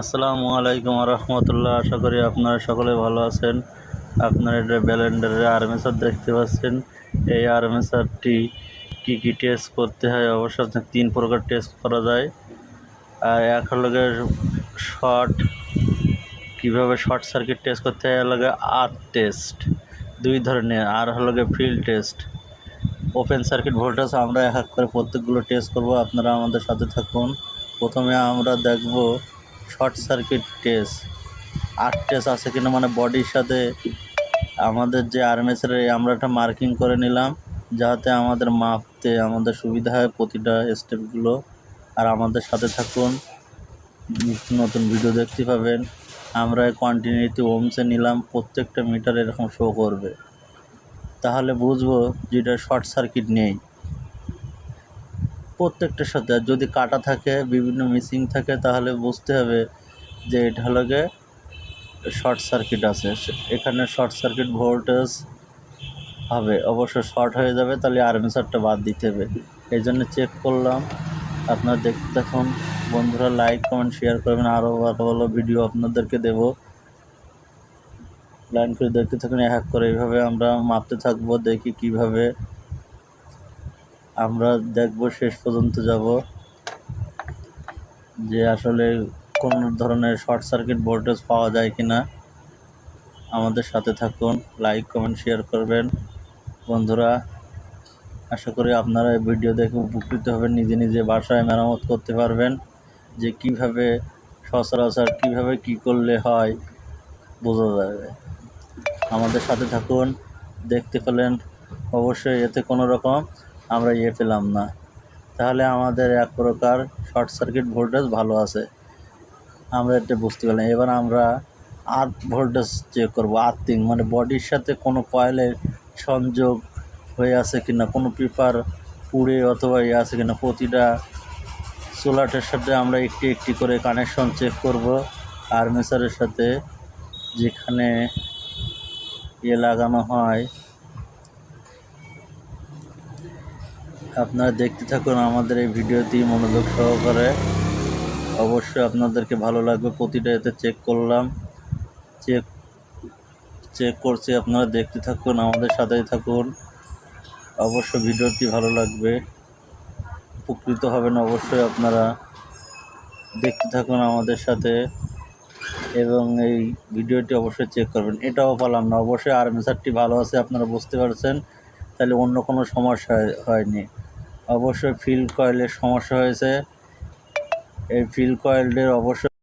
আসসালামু আলাইকুম রহমতুল্লাহ আশা করি আপনারা সকলে ভালো আছেন। আপনারা এটা ব্যালেন্ডারের আর্মেসার দেখতে পাচ্ছেন, এই আর্মেসারটি কী কী টেস্ট করতে হয় অবশ্য তিন প্রকার টেস্ট করা যায়। আর এক হলো শর্ট কীভাবে শর্ট সার্কিট টেস্ট করতে হয় লাগে আর টেস্ট দুই ধরনের। আর হলো field test open circuit voltage আমরা এক করে প্রত্যেকগুলো টেস্ট করব। আপনারা আমাদের সাথে থাকুন। প্রথমে আমরা দেখব short circuit test earth test আছে কিনা মানে বডির সাথে আমাদের যে আর্মেচারে আমরা একটা মার্কিং করে নিলাম, যাতে আমাদের মাপতে আমাদের সুবিধা হয় প্রতিটা স্টেপগুলো আর আমাদের সাথে থাকুন, নতুন ভিডিও দেখতে পাবেন। আমরা কন্টিনিউটি ওমসে নিলাম, প্রত্যেকটা মিটার এরকম শো করবে। তাহলে বুঝব যেটা শর্ট সার্কিট নেই। প্রত্যেকটার সাথে। আর যদি কাটা থাকে, বিভিন্ন মিসিং থাকে, তাহলে বুঝতে হবে যে এটা হলো গিয়ে শর্ট সার্কিট আছে। এখানে শর্ট সার্কিট ভোল্টেজ হবে। অবশ্য শর্ট হয়ে যাবে, তাহলে আর্মেচারটা বাদ দিতে হবে। এই জন্য চেক করলাম। আপনারা দেখতে থাকুন বন্ধুরা লাইক কমেন্ট শেয়ার করবেন। আরও ভালো ভালো ভিডিও আপনাদেরকে দেব। লাইন করে দেখতে থাকুন। এক এক করে এইভাবে আমরা মাপতে থাকব, দেখি কীভাবে আমরা দেখব, শেষ পর্যন্ত যাব। যে আসলে কোন ধরনের শর্ট সার্কিট ভোল্টেজ পাওয়া যায় কি না আমাদের সাথে থাকুন, লাইক, কমেন্ট, শেয়ার করবেন। বন্ধুরা, আশা করি আপনারা এই ভিডিও দেখে উপকৃত হবেন, নিজে নিজে বাসায় মেরামত করতে পারবেন। যে কীভাবে সচরাচর কীভাবে কি করলে হয়, বোঝা যাবে। আমাদের সাথে থাকুন, দেখতে পেলেন, অবশ্যই এতে কোনো রকম আমরা ইয়ে পেলাম না। তাহলে আমাদের এক প্রকার শর্ট সার্কিট ভোল্টেজ ভালো আছে। আমরা এটা বুঝতে পারলাম। এবার আমরা আর্থ ভোল্টেজ চেক করব আর্থিং মানে বডির সাথে কোনো কয়েলের সংযোগ হয়ে আছে কি না কোনো পেপার পুড়ে অথবা ইয়ে আছে কি না প্রতিটা সোলাটের সাথে আমরা একটি একটি করে কানেকশন চেক করব। আর্মেচারের সাথে যেখানে ইয়ে লাগানো হয় আপনারা দেখতে থাকুন আমাদের এই ভিডিওটি মনোযোগ সহকারে। অবশ্যই আপনাদেরকে ভালো লাগবে, প্রতিটা এতে চেক করলাম। চেক চেক করছি, আপনারা দেখতে থাকুন, আমাদের সাথেই থাকুন। অবশ্য ভিডিওটি ভালো লাগবে, উপকৃত হবেন অবশ্যই আপনারা। দেখতে থাকুন আমাদের সাথে এবং এই ভিডিওটি অবশ্যই চেক করবেন। এটাও পালাম না, অবশ্যই আর্মেচারটি ভালো আছে, আপনারা বুঝতে পারছেন। তাহলে অন্য কোনো সমস্যা হয়নি। অবশ্যই ফিল্ড কয়েলের সমস্যা হয়েছে। এই ফিল্ড কয়েলের অবশ্যই